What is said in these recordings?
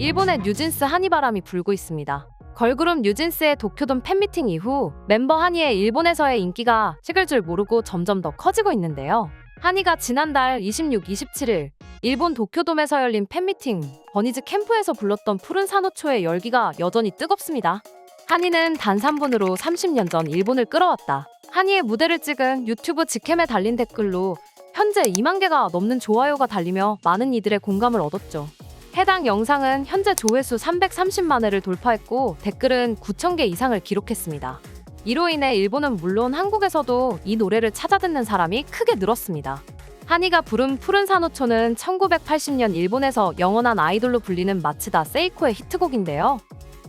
일본의 뉴진스 한이바람이 불고 있습니다. 걸그룹 뉴진스의 도쿄돔 팬미팅 이후 멤버 한이의 일본에서의 인기가 식을 줄 모르고 점점 더 커지고 있는데요. 한이가 지난달 26, 27일 일본 도쿄돔에서 열린 팬미팅 버니즈 캠프에서 불렀던 푸른 산호초의 열기가 여전히 뜨겁습니다. 한이는 단 3분으로 30년 전 일본을 끌어왔다. 한이의 무대를 찍은 유튜브 직캠에 달린 댓글로 현재 2만 개가 넘는 좋아요가 달리며 많은 이들의 공감을 얻었죠. 해당 영상은 현재 조회수 330만 회를 돌파했고 댓글은 9천 개 이상을 기록했습니다. 이로 인해 일본은 물론 한국에서도 이 노래를 찾아 듣는 사람이 크게 늘었습니다. 한이가 부른 푸른 산호초는 1980년 일본에서 영원한 아이돌로 불리는 마츠다 세이코의 히트곡인데요.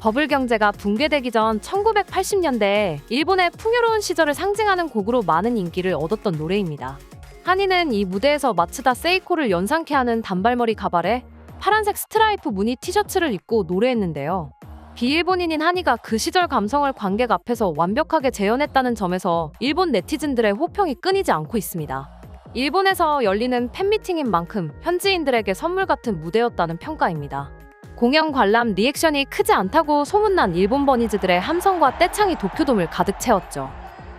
버블 경제가 붕괴되기 전 1980년대에 일본의 풍요로운 시절을 상징하는 곡으로 많은 인기를 얻었던 노래입니다. 한이는 이 무대에서 마츠다 세이코를 연상케 하는 단발머리 가발에 파란색 스트라이프 무늬 티셔츠를 입고 노래했는데요. 비일본인인 한이가 그 시절 감성을 관객 앞에서 완벽하게 재현했다는 점에서 일본 네티즌들의 호평이 끊이지 않고 있습니다. 일본에서 열리는 팬미팅인 만큼 현지인들에게 선물 같은 무대였다는 평가입니다. 공연 관람 리액션이 크지 않다고 소문난 일본 버니즈들의 함성과 떼창이 도쿄돔을 가득 채웠죠.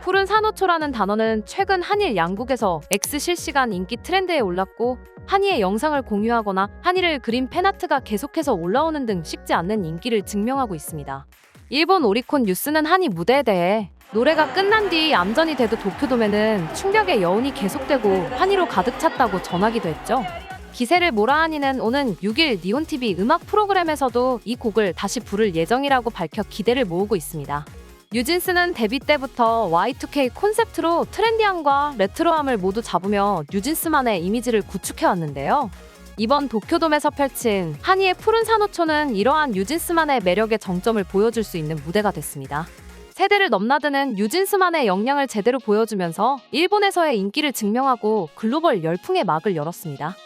푸른 산호초라는 단어는 최근 한일 양국에서 X 실시간 인기 트렌드에 올랐고 한이의 영상을 공유하거나 한이를 그린 팬아트가 계속해서 올라오는 등 식지 않는 인기를 증명하고 있습니다. 일본 오리콘 뉴스는 한이 무대에 대해 노래가 끝난 뒤 암전이 돼도 도쿄돔에는 충격의 여운이 계속되고 한이로 가득 찼다고 전하기도 했죠. 기세를 몰아 한이는 오는 6일 니온TV 음악 프로그램에서도 이 곡을 다시 부를 예정이라고 밝혀 기대를 모으고 있습니다. 뉴진스는 데뷔 때부터 Y2K 콘셉트로 트렌디함과 레트로함을 모두 잡으며 뉴진스만의 이미지를 구축해왔는데요. 이번 도쿄돔에서 펼친 한이의 푸른 산호초는 이러한 뉴진스만의 매력의 정점을 보여줄 수 있는 무대가 됐습니다. 세대를 넘나드는 뉴진스만의 역량을 제대로 보여주면서 일본에서의 인기를 증명하고 글로벌 열풍의 막을 열었습니다.